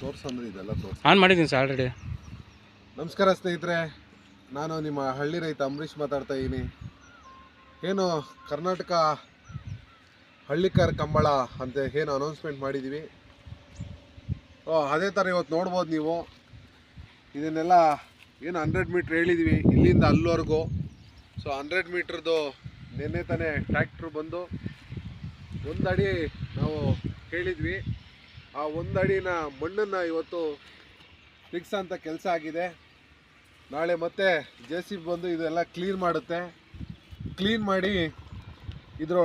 ತೋರ್ಸಂದ್ರೆ ಇದೆಲ್ಲ ತೋರ್ಸ. ಆನ್ ಮಾಡಿದ್ದೀನಿ ಸರ್ ಆಲ್ರೆಡಿ ನಮಸ್ಕಾರ ಸ್ನೇಹಿತರೆ ನಾನು ನಿಮ್ಮ ಹಳ್ಳಿ ರೈತ ಅಂಬರೀಶ್ ಮಾತಾಡ್ತಾ ಇದ್ದೀನಿ. ಏನು ಕರ್ನಾಟಕ ಹಳ್ಳಿಕರ್ ಕಂಬಳ ಅಂತ ಏನು ಅನೌನ್ಸ್ಮೆಂಟ್ ಮಾಡಿದ್ದೀವಿ? ಓ ಅದೇ ಥರ ಇವತ್ತು ನೋಡ್ಬೋದು ನೀವು. ಇದನ್ನೆಲ್ಲ ಏನು ಹಂಡ್ರೆಡ್ ಮೀಟ್ರ್ ಹೇಳಿದ್ದೀವಿ ಇಲ್ಲಿಂದ ಅಲ್ಲಿವರೆಗೂ. ಸೊ ಹಂಡ್ರೆಡ್ ಮೀಟ್ರದ್ದು ನಿನ್ನೆ ತಾನೇ ಟ್ರ್ಯಾಕ್ಟ್ರು ಬಂದು ಒಂದು ಅಡಿ ನಾವು ಹೇಳಿದ್ವಿ ಆ ಒಂದು ಅಡಿನ ಮಣ್ಣನ್ನು ಇವತ್ತು ಫಿಕ್ಸ್ ಅಂತ ಕೆಲಸ ಆಗಿದೆ. ನಾಳೆ ಮತ್ತೆ ಜೆ ಸಿ ಬಂದು ಇದೆಲ್ಲ ಕ್ಲೀನ್ ಮಾಡುತ್ತೆ. ಕ್ಲೀನ್ ಮಾಡಿ ಇದ್ರ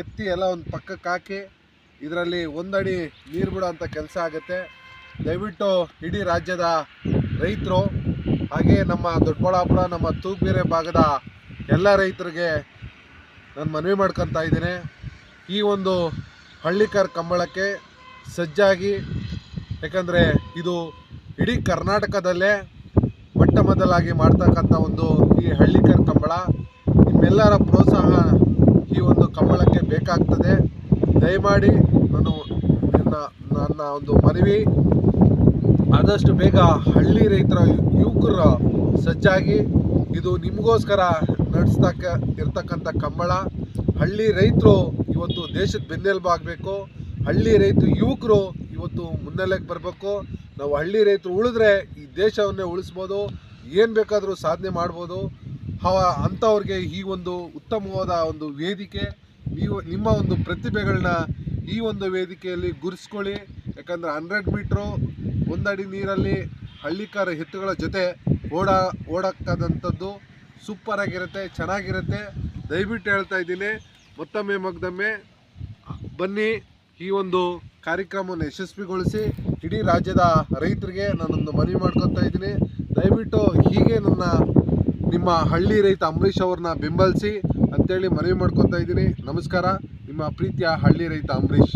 ಎತ್ತಿ ಎಲ್ಲ ಒಂದು ಪಕ್ಕಕ್ಕೆ ಹಾಕಿ ಇದರಲ್ಲಿ ಒಂದಡಿ ನೀರು ಬಿಡೋ ಅಂಥ ಕೆಲಸ ಆಗುತ್ತೆ. ದಯವಿಟ್ಟು ಇಡೀ ರಾಜ್ಯದ ರೈತರು, ಹಾಗೆ ನಮ್ಮ ದೊಡ್ಡಬಳ್ಳಾಪುರ, ನಮ್ಮ ತೂಬೇರೆ ಭಾಗದ ಎಲ್ಲ ರೈತರಿಗೆ ನಾನು ಮನವಿ ಮಾಡ್ಕೊತಾ ಇದ್ದೀನಿ. ಈ ಒಂದು ಹಳ್ಳಿಕಾರ್ ಕಂಬಳಕ್ಕೆ ಸಜ್ಜಾಗಿ, ಯಾಕಂದರೆ ಇದು ಇಡೀ ಕರ್ನಾಟಕದಲ್ಲೇ ಮೊಟ್ಟ ಮೊದಲಾಗಿ ಮಾಡ್ತಕ್ಕಂಥ ಒಂದು ಈ ಹಳ್ಳಿಕರ್ ಕಂಬಳ. ನಿಮ್ಮೆಲ್ಲರ ಪ್ರೋತ್ಸಾಹ ಈ ಒಂದು ಕಂಬಳಕ್ಕೆ ಬೇಕಾಗ್ತದೆ. ದಯಮಾಡಿ ನಾನು ನನ್ನ ನನ್ನ ಒಂದು ಮನವಿ. ಆದಷ್ಟು ಬೇಗ ಹಳ್ಳಿ ರೈತರ ಯುವಕರು ಸಜ್ಜಾಗಿ ಇದು ನಿಮಗೋಸ್ಕರ ನಡೆಸ್ತಕ್ಕ, ಇರ್ತಕ್ಕಂಥ ಕಂಬಳ. ಹಳ್ಳಿ ರೈತರು ಇವತ್ತು ದೇಶದ ಬೆನ್ನೆಲುಬು ಆಗಬೇಕು. ಹಳ್ಳಿ ರೈತರು ಯುವಕರು ಇವತ್ತು ಮುನ್ನೆಲೆಗೆ ಬರಬೇಕು. ನಾವು ಹಳ್ಳಿ ರೈತರು ಉಳಿದ್ರೆ ಈ ದೇಶವನ್ನೇ ಉಳಿಸ್ಬೋದು. ಏನು ಬೇಕಾದರೂ ಸಾಧನೆ ಮಾಡ್ಬೋದು. ಅವ ಅಂಥವ್ರಿಗೆ ಈ ಒಂದು ಉತ್ತಮವಾದ ಒಂದು ವೇದಿಕೆ ನೀವು ನಿಮ್ಮ ಒಂದು ಪ್ರತಿಭೆಗಳನ್ನ ಈ ಒಂದು ವೇದಿಕೆಯಲ್ಲಿ ಗುರುಸ್ಕೊಳ್ಳಿ ಯಾಕಂದರೆ ಹಂಡ್ರೆಡ್ ಮೀಟ್ರು ಒಂದಡಿ ನೀರಲ್ಲಿ ಹಳ್ಳಿಕಾರ ಎತ್ತುಗಳ ಜೊತೆ ಓಡ ಓಡಕ್ಕಾದಂಥದ್ದು ಸೂಪರ್ ಆಗಿರುತ್ತೆ ಚೆನ್ನಾಗಿರುತ್ತೆ. ದಯವಿಟ್ಟು ಹೇಳ್ತಾ ಇದ್ದೀನಿ. ಮತ್ತೊಮ್ಮೆ ಮಗ್ದೊಮ್ಮೆ, ಬನ್ನಿ ಈ ಒಂದು ಕಾರ್ಯಕ್ರಮವನ್ನು ಯಶಸ್ವಿಗೊಳಿಸಿ ಇಡೀ ರಾಜ್ಯದ ರೈತರಿಗೆ ನಾನೊಂದು ಮನವಿ ಮಾಡ್ಕೊತಾ ಇದ್ದೀನಿ. ದಯವಿಟ್ಟು ಹೀಗೆ ನನ್ನ, ನಿಮ್ಮ ಹಳ್ಳಿ ರೈತ ಅಂಬರೀಷ್ ಅವ್ರನ್ನ ಬೆಂಬಲಿಸಿ ಅಂತೇಳಿ ಮನವಿ ಮಾಡ್ಕೊತಾ ಇದ್ದೀನಿ. ನಮಸ್ಕಾರ, ನಿಮ್ಮ ಪ್ರೀತಿಯ ಹಳ್ಳಿ ರೈತ ಅಂಬರೀಷ್.